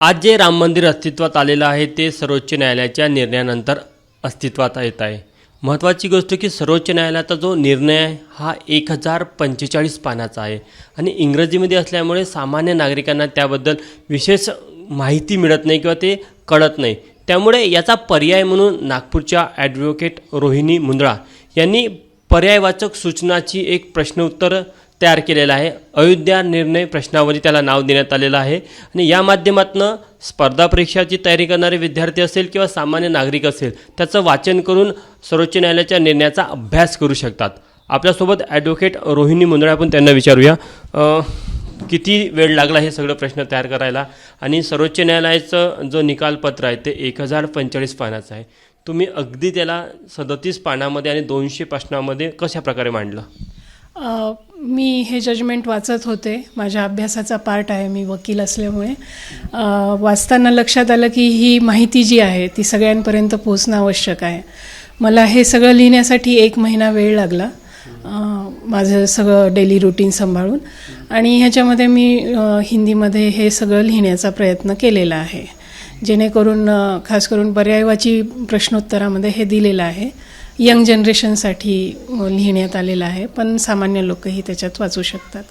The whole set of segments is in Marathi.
आज जे राम मंदिर अस्तित्वात आलेलं आहे ते सर्वोच्च न्यायालयाच्या निर्णयानंतर अस्तित्वात येत आहे. महत्त्वाची गोष्ट की सर्वोच्च न्यायालयाचा जो निर्णय आहे हा एक हजार पंचेचाळीस पानाचा आहे. आणि इंग्रजीमध्ये असल्यामुळे सामान्य नागरिकांना त्याबद्दल विशेष माहिती मिळत नाही किंवा ते कळत नाही. त्यामुळे याचा पर्याय म्हणून नागपूरच्या ॲडव्होकेट रोहिणी मुंदळा यांनी पर्यायवाचक सूचनाची एक प्रश्नोत्तर तयार केलेलं आहे. अयोध्या निर्णय प्रश्नावली त्याला नाव देण्यात आलेलं आहे. आणि या माध्यमातून स्पर्धा परीक्षाची तयारी करणारे विद्यार्थी असेल किंवा सामान्य नागरिक असेल त्याचं वाचन करून सर्वोच्च न्यायालयाच्या निर्णयाचा अभ्यास करू शकतात. आपल्यासोबत ॲडव्होकेट रोहिणी मुंदळे आपण त्यांना विचारूया. किती वेळ लागला हे सगळं प्रश्न तयार करायला? आणि सर्वोच्च न्यायालयाचं जो निकालपत्र आहे ते एक हजार पंचेचाळीस पानाचं आहे. तुम्ही अगदी त्याला सदतीस पानामध्ये आणि दोनशे प्रश्नामध्ये कशा प्रकारे मांडलं मी हे जजमेंट वाचत होते. माझ्या अभ्यासाचा पार्ट आहे. मी वकील असल्यामुळे. वाचताना लक्षात आलं की ही माहिती जी आहे ती सगळ्यांपर्यंत पोहोचणं आवश्यक आहे. मला हे सगळं लिहिण्यासाठी एक महिना वेळ लागला. माझं सगळं डेली रुटीन सांभाळून. आणि ह्याच्यामध्ये मी हिंदीमध्ये हे सगळं लिहिण्याचा प्रयत्न केलेला आहे. जेणेकरून खास करून पर्यायवाची प्रश्नोत्तरामध्ये हे दिलेलं आहे. यंग जनरेशनसाठी लिहिण्यात आलेलं आहे पण सामान्य लोकही त्याच्यात वाचू शकतात.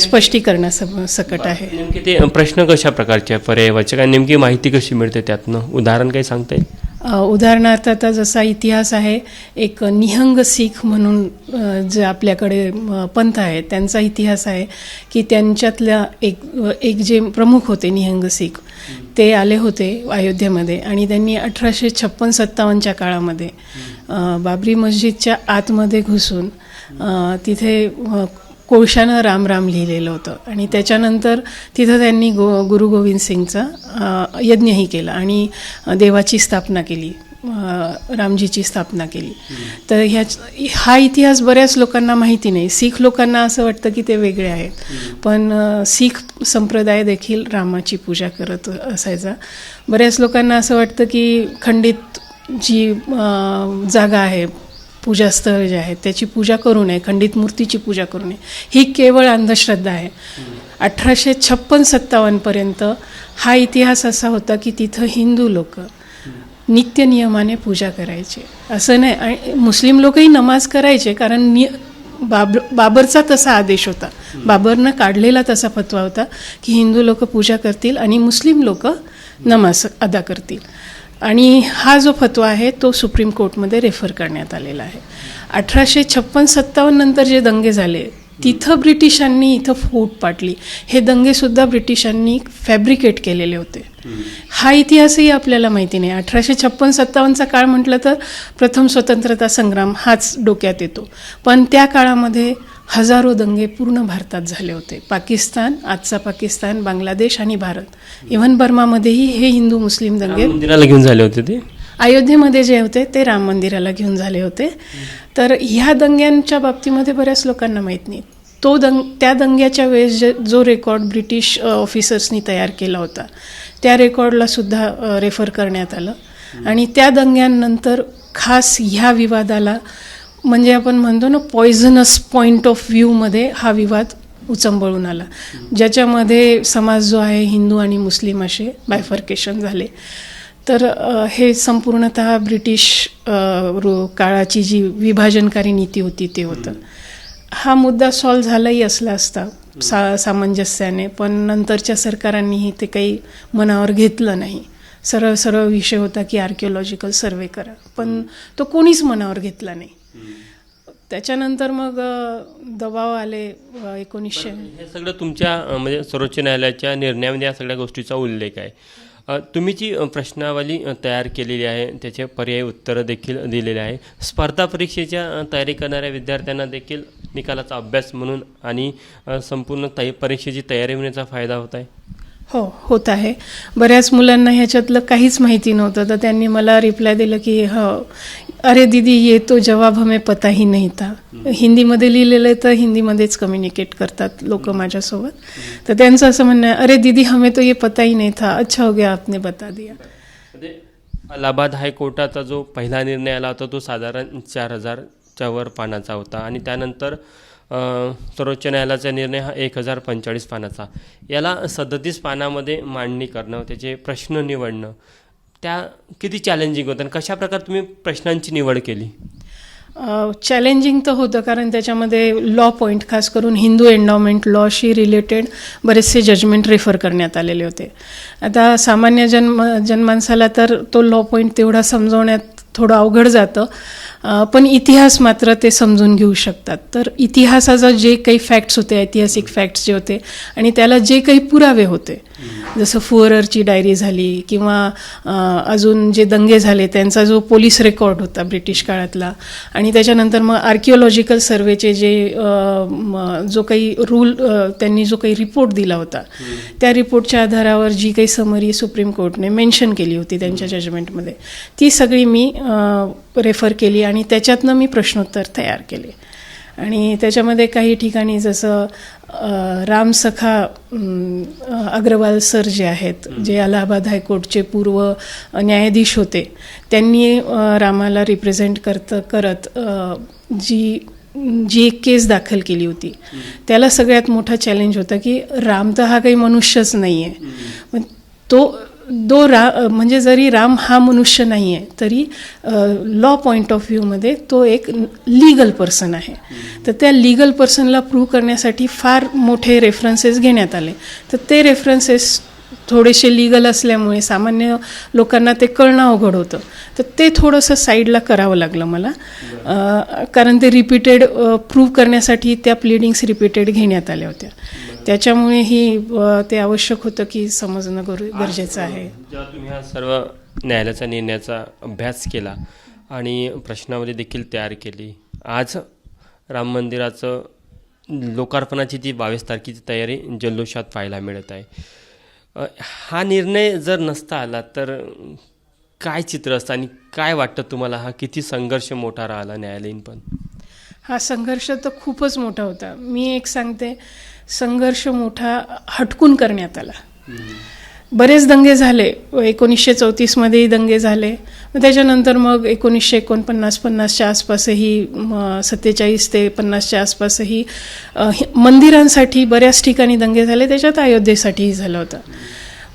स्पष्टीकरणासक सकट आहे. नेमके ते प्रश्न कशा प्रकारचे पर्यायवाचक आणि नेमकी माहिती कशी मिळते त्यातनं? उदाहरण काही सांगता येईल? उदाहरणार्थ आता जसा इतिहास आहे एक निहंग सीख म्हणून जे आपल्याकडे पंथ आहे त्यांचा इतिहास आहे की त्यांच्यातल्या एक एक जे प्रमुख होते निहंग सीख ते आले होते अयोध्येमध्ये आणि त्यांनी अठराशे छप्पन सत्तावन्नच्या काळामध्ये. बाबरी मस्जिदच्या आतमध्ये घुसून तिथे कोळशानं राम राम लिहिलेलं होतं. आणि त्याच्यानंतर तिथं त्यांनी गो गुरु गोविंद सिंगचा यज्ञही केला आणि देवाची स्थापना केली रामजीची स्थापना केली. तर ह्या हा इतिहास बऱ्याच लोकांना माहिती नाही. सीख लोकांना असं वाटतं की ते वेगळे आहेत. पण सीख संप्रदाय देखील रामाची पूजा करत असायचा. बऱ्याच लोकांना असं वाटतं की खंडित जी जागा आहे पूजास्थळ जे आहे त्याची पूजा करू नये खंडित मूर्तीची पूजा करू नये. ही केवळ अंधश्रद्धा आहे. अठराशे छप्पन सत्तावन्नपर्यंत हा इतिहास असा होता की तिथं हिंदू लोक नित्य नियमाने पूजा करायचे. असं नाही आणि मुस्लिम लोकही नमाज करायचे कारण नि बाब बाबरचा तसा आदेश होता. बाबरनं काढलेला तसा फतवा होता की हिंदू लोक पूजा करतील आणि मुस्लिम लोक नमाज अदा करतील. आणि हा जो फतवा आहे तो सुप्रीम कोर्टमध्ये रेफर करण्यात आलेला आहे. अठराशे छप्पन सत्तावन्न नंतर जे दंगे झाले तिथं ब्रिटिशांनी इथं फूट पाडली. हे दंगेसुद्धा ब्रिटिशांनी फॅब्रिकेट केलेले होते. हा इतिहासही आपल्याला माहिती नाही. अठराशे छप्पन सत्तावन्नचा काळ म्हटलं तर प्रथम स्वतंत्रता संग्राम हाच डोक्यात येतो. पण त्या काळामध्ये हजारो दंगे पूर्ण भारतात झाले होते. पाकिस्तान आजचा पाकिस्तान बांगलादेश आणि भारत. इव्हन बर्मामध्येही हे हिंदू मुस्लिम दंगे मंदिराला घेऊन झाले होते ते? अयोध्येमध्ये जे होते ते राम मंदिराला घेऊन झाले होते. तर ह्या दंग्यांच्या बाबतीमध्ये बऱ्याच लोकांना माहीत नाही. तो दंग त्या दंग्याच्या वेळेस जे जो रेकॉर्ड ब्रिटिश ऑफिसर्सनी तयार केला होता त्या रेकॉर्डला सुद्धा रेफर करण्यात आलं. आणि त्या दंग्यांनंतर खास ह्या विवादाला म्हणजे आपण म्हणतो ना पॉयझनस पॉईंट ऑफ व्ह्यूमध्ये हा विवाद उचंबळून आला. ज्याच्यामध्ये समाज जो आहे हिंदू आणि मुस्लिम असे बायफर्केशन झाले. तर हे संपूर्णतः ब्रिटिश काळाची जी विभाजनकारी नीती होती ते होतं. हा मुद्दा सॉल्व्ह झालाही असला असता सा सामंजस्याने पण नंतरच्या सरकारांनीही ते काही मनावर घेतलं नाही. सरळ सरळ विषय होता की आर्किओलॉजिकल सर्वे करा. पण तो कोणीच मनावर घेतला नाही. त्याच्यानंतर मग दबाव आले एकोणीसशे. हे सगळं तुमच्या म्हणजे सर्वोच्च न्यायालयाच्या निर्णयामध्ये या सगळ्या गोष्टीचा उल्लेख आहे. तुम्ही जी प्रश्नावली तयार केलेली आहे त्याचे पर्यायी उत्तरं देखील दिलेले आहे. स्पर्धा परीक्षेच्या तयारी करणाऱ्या विद्यार्थ्यांना देखील निकालाचा अभ्यास म्हणून आणि संपूर्ण तय परीक्षेची तयारी होण्याचा फायदा होत आहे? हो होत आहे. बऱ्याच मुलांना ह्याच्यातलं काहीच माहिती नव्हतं तर त्यांनी मला रिप्लाय दिलं की हो अरे दीदी ये तो जवाब हमें पता ही नहीं था. हिंदीमध्ये लिहिलेलं आहे तर हिंदीमध्येच कम्युनिकेट करतात लोक माझ्यासोबत. तर त्यांचं असं म्हणणं आहे अरे दीदी हमें तो ये पता ही नहीं था. अच्छा हो गया आपने बता दिया. म्हणजे अलाहाबाद हायकोर्टाचा जो पहिला निर्णय आला होता तो साधारण चार हजारच्या वर पानाचा होता. आणि त्यानंतर सर्वोच्च न्यायालयाचा निर्णय हा एक हजार पंचेचाळीस पानाचा. याला सदतीस पानामध्ये मांडणी करणं त्याचे प्रश्न निवडणं त्या किती चॅलेंजिंग होतं आणि कशा प्रकारे तुम्ही प्रश्नांची निवड केली? चॅलेंजिंग तर होतं कारण त्याच्यामध्ये लॉ पॉईंट खास करून हिंदू एन्डॉमेंट लॉशी रिलेटेड बरेचसे जजमेंट रेफर करण्यात आलेले होते. आता सामान्य जन्म जनमानसाला तर तो लॉ पॉईंट तेवढा समजवण्यात थोडं अवघड जातं. पण इतिहास मात्र ते समजून घेऊ शकतात. तर इतिहासाचा जे काही फॅक्ट्स होते ऐतिहासिक फॅक्ट्स जे होते आणि त्याला जे काही पुरावे होते जसं फुअररची डायरी झाली किंवा अजून जे दंगे झाले त्यांचा जो पोलीस रेकॉर्ड होता ब्रिटिश काळातला. आणि त्याच्यानंतर मग आर्किओलॉजिकल सर्वेचे जे जो काही रूल त्यांनी जो काही रिपोर्ट दिला होता त्या रिपोर्टच्या आधारावर जी काही समरी सुप्रीम कोर्टने मेन्शन केली होती त्यांच्या जजमेंटमध्ये ती सगळी मी रेफर केली आणि त्याच्यातनं मी प्रश्नोत्तर तयार केले. आणि त्याच्यामध्ये काही ठिकाणी जसं रामसखा अग्रवाल सर जे आहेत जे अलाहाबाद हायकोर्टचे पूर्व न्यायाधीश होते त्यांनी रामाला रिप्रेझेंट करत करत जी जी एक केस दाखल केली होती. त्याला सगळ्यात मोठा चॅलेंज होता की राम तर हा काही मनुष्यच नाही आहे तो दो रा म्हणजे जरी राम हा मनुष्य नाही आहे तरी लॉ पॉईंट ऑफ व्ह्यूमध्ये तो एक लीगल पर्सन आहे. तर त्या लीगल पर्सनला प्रूव्ह करण्यासाठी फार मोठे रेफरन्सेस घेण्यात आले. तर ते रेफरन्सेस थोडेसे लीगल असल्यामुळे सामान्य लोकांना ते कळणं अवघड होतं. तर ते थोडंसं साईडला करावं लागलं मला. कारण ते रिपीटेड प्रूव्ह करण्यासाठी त्या प्लिडिंग्स रिपीटेड घेण्यात आल्या होत्या. त्याच्यामुळे ही ते आवश्यक होतं की समजणं गर गरजेचं आहे. जेव्हा तुम्ही हा सर्व न्यायालयाचा निर्णयाचा अभ्यास केला आणि प्रश्नावली देखील तयार केली आज राम मंदिराचं लोकार्पणाची ती बावीस तारखेची तयारी जल्लोषात पाहायला मिळत आहे. हा निर्णय जर नसता आला तर काय चित्र असतं आणि काय वाटतं तुम्हाला? हा किती संघर्ष मोठा राहिला न्यायालयीन पण? हा संघर्ष तर खूपच मोठा होता. मी एक सांगते संघर्ष मोठा हटकून करण्यात आला. बरेच दंगे झाले. एकोणीसशे चौतीसमध्येही दंगे झाले. मग त्याच्यानंतर मग एकोणीसशे एकोणपन्नास पन्नासच्या आसपासही सत्तेचाळीस ते पन्नासच्या आसपासही मंदिरांसाठी बऱ्याच ठिकाणी दंगे झाले. त्याच्यात अयोध्येसाठीही झालं होतं.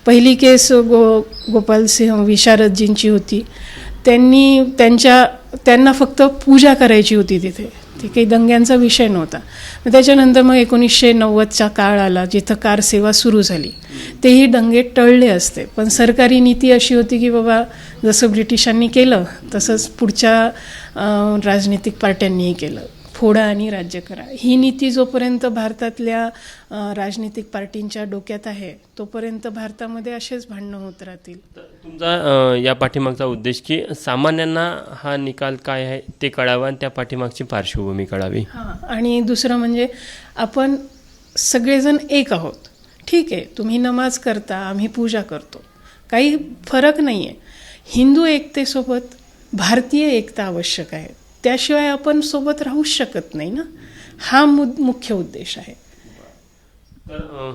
पहिली केस गो गोपालसिंह विशारदजींची होती. त्यांनी त्यांच्या त्यांना फक्त पूजा करायची होती तिथे. ते काही दंग्यांचा विषय नव्हता. मग त्याच्यानंतर मग एकोणीसशे नव्वदचा काळ आला जिथं कार सेवा सुरू झाली. तेही दंगे टळले असते. पण सरकारी नीती अशी होती की बाबा जसं ब्रिटिशांनी केलं तसंच पुढच्या राजनीतिक पार्ट्यांनीही केलं. फोडा आणि राज्य करा. ही नीती जोपर्यंत भारतातल्या राजनीतिक पार्टींच्या डोक्यात आहे तोपर्यंत भारतामध्ये असेच भांडणं होत राहतील. तुमचा या पाठीमागचा उद्देश की सामान्यांना हा निकाल काय आहे ते कळावं आणि त्या पाठीमागची पार्श्वभूमी कळावी. हां आणि दुसरं म्हणजे आपण सगळेजण एक आहोत. ठीक आहे तुम्ही नमाज करता आम्ही पूजा करतो. काही फरक नाही आहे हिंदू एकतेसोबत भारतीय एकता आवश्यक आहे. त्याशिवाय आपण सोबत राहूच शकत नाही ना? हा मुद मुख्य उद्देश आहे. तर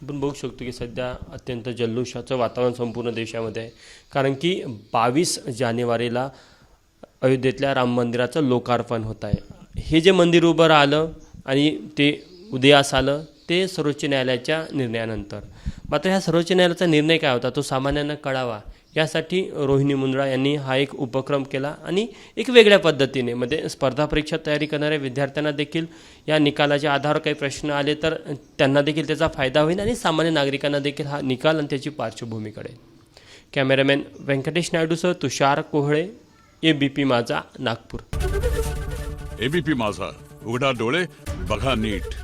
आपण बघू शकतो की सध्या अत्यंत जल्लोषाचं वातावरण संपूर्ण देशामध्ये आहे. कारण की बावीस जानेवारीला अयोध्येतल्या राम मंदिराचं लोकार्पण होत आहे. हे जे मंदिर उभं राहिलं आणि ते उदयास आलं ते सर्वोच्च न्यायालयाच्या निर्णयानंतर. मात्र ह्या सर्वोच्च न्यायालयाचा निर्णय काय होता? तो सामान्यांना कळावा. यासाठी रोहिणी मुंद्रा यांनी हा एक उपक्रम केला आणि एक वेगळ्या पद्धतीने म्हणजे स्पर्धा परीक्षा तयारी करणाऱ्या विद्यार्थ्यांना देखील या निकालाच्या आधारावर काही प्रश्न आले तर त्यांना देखील त्याचा फायदा होईल आणि सामान्य नागरिकांना देखील हा निकाल आणि त्याची पार्श्वभूमी कळेल. Cameraman Venkatesh नायडूसह Tushar Kohale A B P Majha Nagpur. ABP माझा उघडा डोळे बघा नीट.